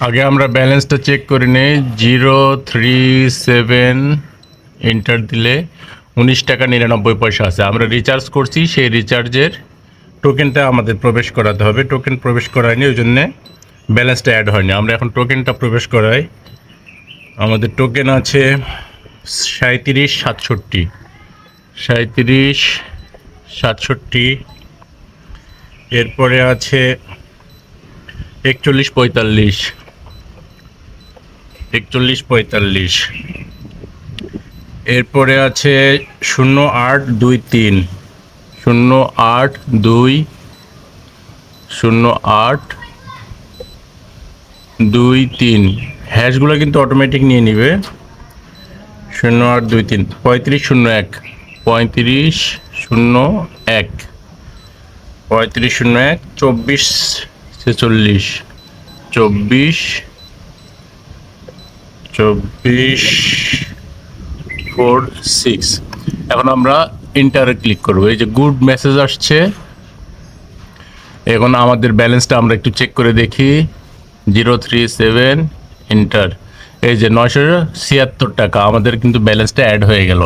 আগে আমরা ব্যালেন্সটা চেক করে নিই। জিরো থ্রি সেভেন এন্টার দিলে উনিশ টাকা নিরানব্বই পয়সা আছে। আমরা রিচার্জ করছি, সেই রিচার্জের টোকেনটা আমাদের প্রবেশ করাতে হবে। টোকেন প্রবেশ করায়নি, ওই জন্যে ব্যালেন্সটা অ্যাড হয়নি। আমরা এখন টোকেনটা প্রবেশ করাই। আমাদের টোকেন আছে সাঁত্রিশ সাতষট্টি। সাঁত্রিশ সাতষট্টি। এরপরে আছে একচল্লিশ পঁয়তাল্লিশ। একচল্লিশ পঁয়তাল্লিশ। এরপরে আছে শূন্য আট দুই তিন। শূন্য আট দুই, শূন্য আট দুই তিন। হ্যাশগুলো কিন্তু অটোমেটিক নিয়ে নিবে। শূন্য আট দুই তিন, পঁয়ত্রিশ শূন্য এক, পঁয়ত্রিশ শূন্য এক, পঁয়ত্রিশ শূন্য এক, চব্বিশ ছেচল্লিশ, চব্বিশ চব্বিশ ফোর সিক্স এখন আমরা ইন্টারে ক্লিক করব। এই যে গুড মেসেজ আসছে। এখন আমাদের ব্যালেন্সটা আমরা একটু চেক করে দেখি। জিরো থ্রি সেভেন ইন্টার এই যে নয়শো ছিয়াত্তর টাকা। আমাদের কিন্তু ব্যালেন্সটা অ্যাড হয়ে গেল।